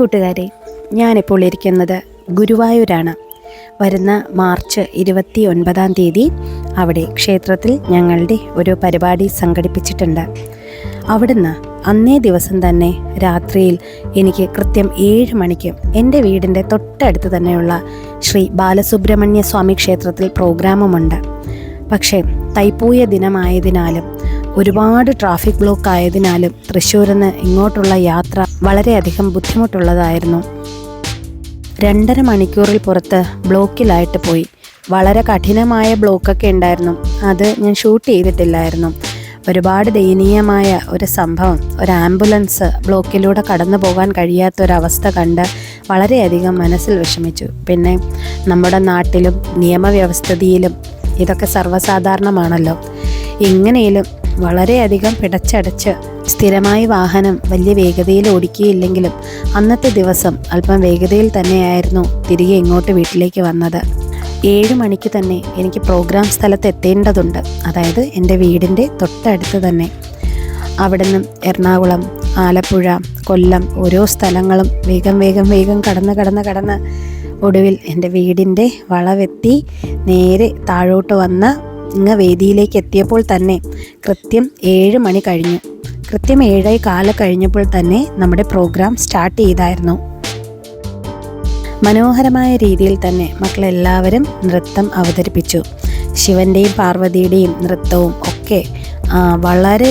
കൂട്ടുകാരെ ഞാനിപ്പോൾ ഇരിക്കുന്നത് ഗുരുവായൂരാണ്. വരുന്ന മാർച്ച് ഇരുപത്തി ഒൻപതാം തീയതി അവിടെ ക്ഷേത്രത്തിൽ ഞങ്ങളുടെ ഒരു പരിപാടി സംഘടിപ്പിച്ചിട്ടുണ്ട്. അവിടുന്ന് അന്നേ ദിവസം തന്നെ രാത്രിയിൽ എനിക്ക് കൃത്യം ഏഴ് മണിക്ക് എന്റെ വീടിന്റെ തൊട്ടടുത്ത് തന്നെയുള്ള ശ്രീ ബാലസുബ്രഹ്മണ്യ സ്വാമി ക്ഷേത്രത്തിൽ പ്രോഗ്രാമുമുണ്ട്. പക്ഷേ തൈപ്പൂയ ദിനമായതിനാലും ഒരുപാട് ട്രാഫിക് ബ്ലോക്ക് ആയതിനാലും തൃശ്ശൂരിൽ നിന്ന് ഇങ്ങോട്ടുള്ള യാത്ര വളരെയധികം ബുദ്ധിമുട്ടുള്ളതായിരുന്നു. രണ്ടര മണിക്കൂറിൽ പുറത്ത് ബ്ലോക്കിലായിട്ട് പോയി. വളരെ കഠിനമായ ബ്ലോക്കൊക്കെ ഉണ്ടായിരുന്നു. അത് ഞാൻ ഷൂട്ട് ചെയ്തിട്ടില്ലായിരുന്നു. ഒരുപാട് ദയനീയമായ ഒരു സംഭവം. ഒരു ആംബുലൻസ് ബ്ലോക്കിലൂടെ കടന്നു പോകാൻ കഴിയാത്തൊരവസ്ഥ കണ്ട് വളരെയധികം മനസ്സിൽ വിഷമിച്ചു. പിന്നെ നമ്മുടെ നാട്ടിലും നിയമവ്യവസ്ഥിതിയിലും ഇതൊക്കെ സർവസാധാരണമാണല്ലോ. എങ്ങനെയും വളരെയധികം പിടച്ചടച്ച് സ്ഥിരമായി വാഹനം വലിയ വേഗതയിൽ ഓടിക്കുകയില്ലെങ്കിലും അന്നത്തെ ദിവസം അല്പം വേഗതയിൽ തന്നെയായിരുന്നു തിരികെ ഇങ്ങോട്ട് വീട്ടിലേക്ക് വന്നത്. ഏഴ് മണിക്ക് തന്നെ എനിക്ക് പ്രോഗ്രാം സ്ഥലത്ത് എത്തേണ്ടതുണ്ട്. അതായത് എന്റെ വീടിന്റെ തൊട്ടടുത്ത് തന്നെ. അവിടെ നിന്നും എറണാകുളം ആലപ്പുഴ കൊല്ലം ഓരോ സ്ഥലങ്ങളും വേഗം വേഗം വേഗം കടന്ന് കടന്ന് കടന്ന് ഒടുവിൽ എന്റെ വീടിന്റെ വളവെത്തി നേരെ താഴോട്ട് വന്ന് ഇങ്ങ് വേദിയിലേക്ക് എത്തിയപ്പോൾ തന്നെ കൃത്യം ഏഴ് മണി കഴിഞ്ഞു. കൃത്യം ഏഴായി കാല കഴിഞ്ഞപ്പോൾ തന്നെ നമ്മുടെ പ്രോഗ്രാം സ്റ്റാർട്ട് ചെയ്തായിരുന്നു. മനോഹരമായ രീതിയിൽ തന്നെ മക്കളെല്ലാവരും നൃത്തം അവതരിപ്പിച്ചു. ശിവന്റെയും പാർവതിയുടെയും നൃത്തവും ഒക്കെ വളരെ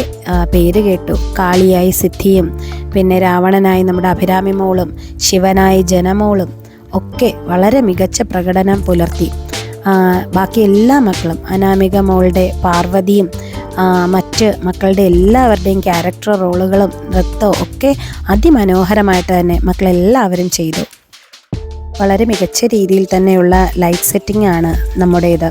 പേര് കേട്ടു. കാളിയായി സിദ്ധിയും പിന്നെ രാവണനായി നമ്മുടെ അഭിരാമി മോളും ശിവനായി ജനമോളും ഒക്കെ വളരെ മികച്ച പ്രകടനം പുലർത്തി. ബാക്കി എല്ലാ മക്കളും അനാമിക മോളുടെ പാർവതിയും മറ്റ് മക്കളുടെ എല്ലാവരുടെയും ക്യാരക്ടർ റോളുകളും നൃത്തവും ഒക്കെ അതിമനോഹരമായിട്ട് തന്നെ മക്കളെല്ലാവരും ചെയ്തു. വളരെ മികച്ച രീതിയിൽ തന്നെയുള്ള ലൈറ്റ് സെറ്റിംഗ് ആണ് നമ്മുടേത്.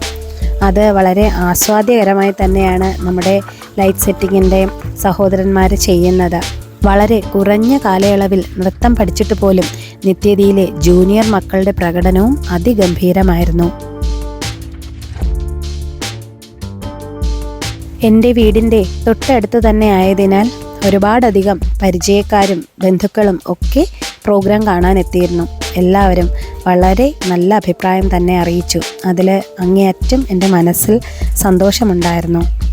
അത് വളരെ ആസ്വാദ്യകരമായി തന്നെയാണ് നമ്മുടെ ലൈറ്റ് സെറ്റിങ്ങിന്റെ സഹോദരന്മാർ ചെയ്യുന്നത്. വളരെ കുറഞ്ഞ കാലയളവിൽ നൃത്തം പഠിച്ചിട്ട് പോലും നിത്യതയിലെ ജൂനിയർ മക്കളുടെ പ്രകടനവും അതിഗംഭീരമായിരുന്നു. എന്റെ വീടിന്റെ തൊട്ടടുത്ത് തന്നെ ആയതിനാൽ ഒരുപാടധികം പരിചയക്കാരും ബന്ധുക്കളും ഒക്കെ പ്രോഗ്രാം കാണാൻ എത്തിയിരുന്നു എല്ലാവരും വളരെ നല്ല അഭിപ്രായം തന്നെ അറിയിച്ചു. അതിൽ അങ്ങേയറ്റം എന്റെ മനസ്സിൽ സന്തോഷമുണ്ടായിരുന്നു.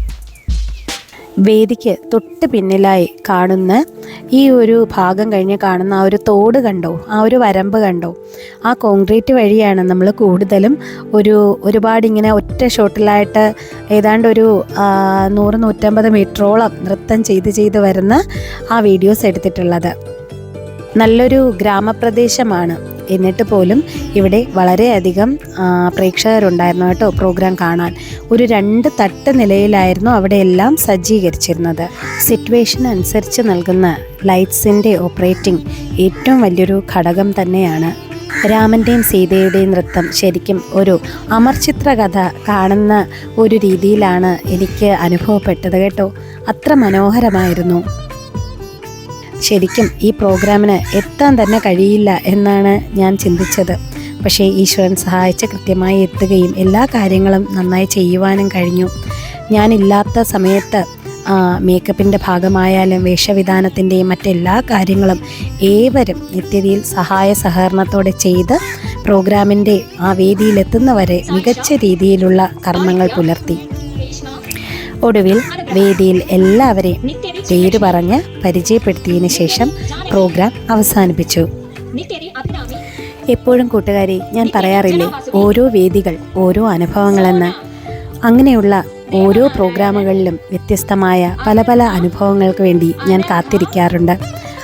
വേദിക്ക് തൊട്ട് പിന്നിലായി കാണുന്ന ഈ ഒരു ഭാഗം കഴിഞ്ഞ് കാണുന്ന ആ ഒരു തോട് കണ്ടോ? ആ ഒരു വരമ്പ് കണ്ടോ? ആ കോൺക്രീറ്റ് വഴിയാണ് നമ്മൾ കൂടുതലും ഒരു ഒരുപാട് ഇങ്ങനെ ഒറ്റ ഷോട്ടിലായിട്ട് ഏതാണ്ട് ഒരു നൂറ് നൂറ്റമ്പത് മീറ്ററോളം നൃത്തം ചെയ്ത് ചെയ്ത് വരുന്ന ആ വീഡിയോസ് എടുത്തിട്ടുള്ളത്. നല്ലൊരു ഗ്രാമപ്രദേശമാണ്. എന്നിട്ട് പോലും ഇവിടെ വളരെയധികം പ്രേക്ഷകരുണ്ടായിരുന്നു കേട്ടോ പ്രോഗ്രാം കാണാൻ. ഒരു രണ്ട് തട്ട് നിലയിലായിരുന്നു അവിടെയെല്ലാം സജ്ജീകരിച്ചിരുന്നത്. സിറ്റുവേഷൻ അനുസരിച്ച് നൽകുന്ന ലൈറ്റ്സിന്റെ ഓപ്പറേറ്റിംഗ് ഏറ്റവും വലിയൊരു ഘടകം തന്നെയാണ്. രാമന്റെയും സീതയുടെയും നൃത്തം ശരിക്കും ഒരു അമർചിത്ര കഥ കാണുന്ന ഒരു രീതിയിലാണ് എനിക്ക് അനുഭവപ്പെട്ടത് കേട്ടോ. അത്ര മനോഹരമായിരുന്നു. ശരിക്കും ഈ പ്രോഗ്രാമിന് എത്താൻ തന്നെ കഴിയില്ല എന്നാണ് ഞാൻ ചിന്തിച്ചത്. പക്ഷേ ഈശ്വരൻ സഹായിച്ച് കൃത്യമായി എത്തുകയും എല്ലാ കാര്യങ്ങളും നന്നായി ചെയ്യുവാനും കഴിഞ്ഞു. ഞാനില്ലാത്ത സമയത്ത് മേക്കപ്പിന്റെ ഭാഗമായാലും വേഷവിധാനത്തിന്റെയും മറ്റെല്ലാ കാര്യങ്ങളും ഏവരും നിത്യതയിൽ സഹായ സഹകരണത്തോടെ ചെയ്ത് പ്രോഗ്രാമിന്റെ ആ വേദിയിലെത്തുന്നവരെ മികച്ച രീതിയിലുള്ള കർമ്മങ്ങൾ പുലർത്തി. ഒടുവിൽ വേദിയിൽ എല്ലാവരെയും പേര് പറഞ്ഞ് പരിചയപ്പെടുത്തിയതിനു ശേഷം പ്രോഗ്രാം അവസാനിപ്പിച്ചു. എപ്പോഴും കൂട്ടുകാരി ഞാൻ പറയാറില്ലേ ഓരോ വേദികൾ ഓരോ അനുഭവങ്ങളെന്ന്. അങ്ങനെയുള്ള ഓരോ പ്രോഗ്രാമുകളിലും വ്യത്യസ്തമായ പല പല അനുഭവങ്ങൾക്ക് വേണ്ടി ഞാൻ കാത്തിരിക്കാറുണ്ട്.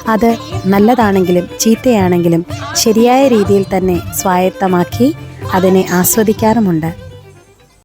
അത് നല്ലതാണെങ്കിലും ചീത്തയാണെങ്കിലും ശരിയായ രീതിയിൽ തന്നെ സ്വായത്തമാക്കി അതിനെ ആസ്വദിക്കാറുമുണ്ട്.